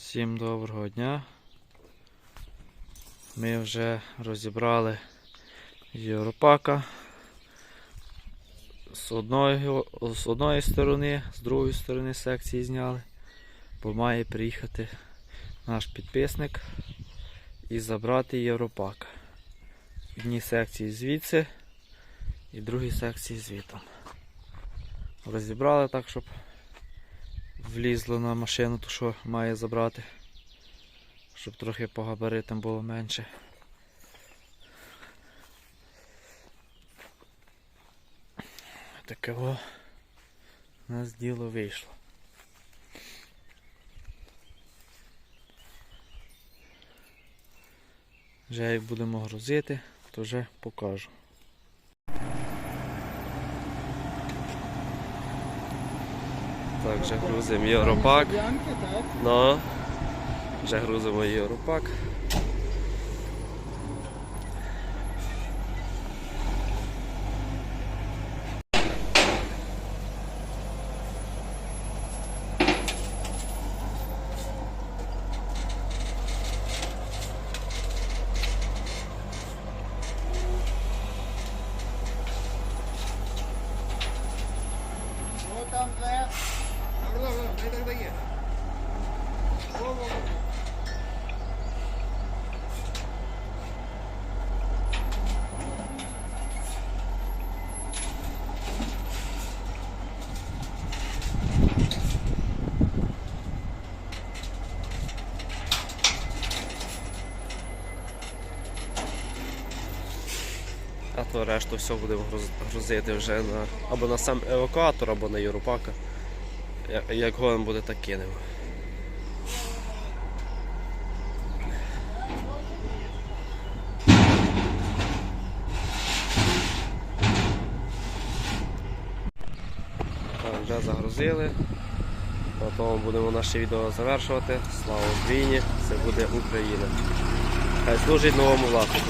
Всім доброго дня. Ми вже розібрали Європака з одної, з одної сторони, з другої сторони секції зняли, бо має приїхати наш підписник і забрати Європак. В одній секції звідси і в другій секції звітом. Розібрали так, щоб влізло на машину, то що має забрати. Щоб трохи по габаритам було менше. Таке о, у нас діло вийшло. Вже як будемо грузити, то вже покажу. Так, вже грузимо Європак. Ну, вже грузимо Європак. А то решту все будемо груз- грузити вже на або на сам евакуатор, або на Європака. Як гон буде, так кинемо. Вже загрузили. На тому будемо наше відео завершувати. Слава Україні! Це буде Україна. Хай служить новому власнику.